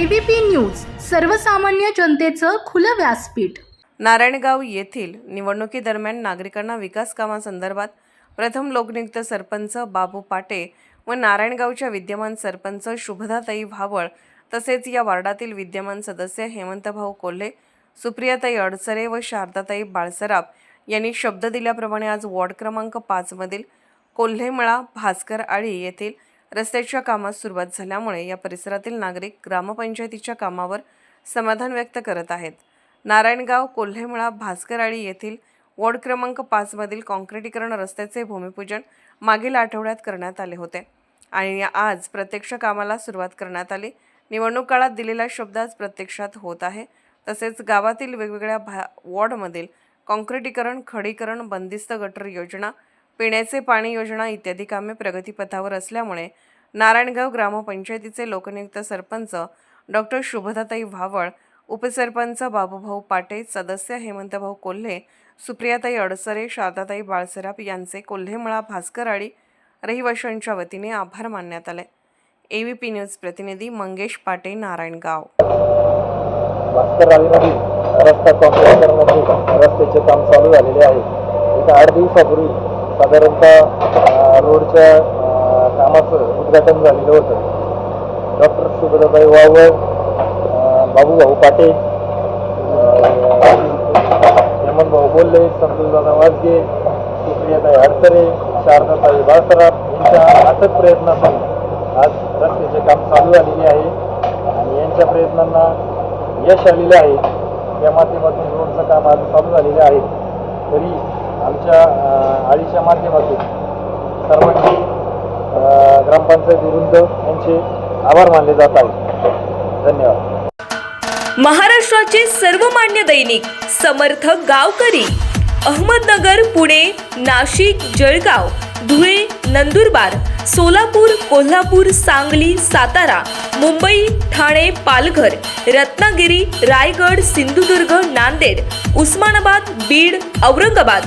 ABP news सर्वसामान्य जनतेचं खुलं व्यासपीठ. नारायणगाव येथील निवडणुकीदरम्यान नागरिकांना विकास कामांसंदर्भात प्रथम लोकनियुक्त सरपंच बाबू पाटे व नारायणगावच्या विद्यमान सरपंच शुभदाताई भावळ तसेच या वार्डातील विद्यमान सदस्य हेमंतभाऊ कोल्हे सुप्रियाताई अडसरे व शारदाताई बाळसराफ यांनी शब्द दिल्याप्रमाणे आज वॉर्ड क्रमांक पाचमधील कोल्हेमळा भास्कर आळी येथील रस्त्याच्या कामास सुरुवात झाल्यामुळे या परिसरातील नागरिक ग्रामपंचायतीच्या कामावर समाधान व्यक्त करत आहेत. नारायणगाव कोल्हेमळा भास्करआळी येथील वॉर्ड क्रमांक पाचमधील काँक्रिटीकरण रस्त्याचे भूमिपूजन मागील आठवड्यात करण्यात आले होते आणि आज प्रत्यक्ष कामाला सुरुवात करण्यात आली. निवडणूक काळात दिलेला शब्द आज प्रत्यक्षात होत आहे. तसेच गावातील वेगवेगळ्या भा वॉर्डमधील काँक्रिटीकरण खडीकरण बंदिस्त गटर योजना पिण्याचे पाणी योजना इत्यादी कामे प्रगतीपथावर असल्यामुळे नारायणगाव ग्रामपंचायतीचे लोकनियुक्त सरपंच डॉक्टर शुभदाताई भावळ उपसरपंच बाबूभाऊ पाटे सदस्य हेमंतभाऊ कोल्हे सुप्रियाताई अडसरे शारदाताई बाळसराप यांचे कोल्हेमळा भास्करआळी रहिवाशांच्या वतीने आभार मानण्यात आले. एव्हीपी न्यूज प्रतिनिधी मंगेश पाटे नारायणगाव. रस्ता रस्त्याचे काम चालू झालेले आहे. एक आठ दिवसापूर्वी साधारणतः रोडच्या कामाचं उद्घाटन झालेलं होतं. डॉक्टर शुभदाबाई वावर बाबूभाऊ पाटे अं, हेमंतभाऊ बोल्ले संतोषदादा वाजगे सुप्रियाताई अडसरे शारदाताई बाळसराफ यांच्या अथक प्रयत्नातून आज रस्त्याचे काम चालू झालेले आहे. आणि यांच्या प्रयत्नांना यश आलेले आहे. या माध्यमातून रोडचं काम आज चालू झालेलं आहे. तरी आमच्या आळीच्या माध्यमातून सर्वांचे ग्रामपंचायत विरुद्ध यांचे आभार मानले जात आहेत. धन्यवाद. महाराष्ट्राचे सर्वमान्य दैनिक समर्थ गावकरी अहमदनगर पुणे नाशिक जळगाव धुळे नंदुरबार सोलापूर कोल्हापूर सांगली सातारा मुंबई ठाणे पालघर रत्नागिरी रायगड सिंधुदुर्ग नांदेड उस्मानाबाद बीड औरंगाबाद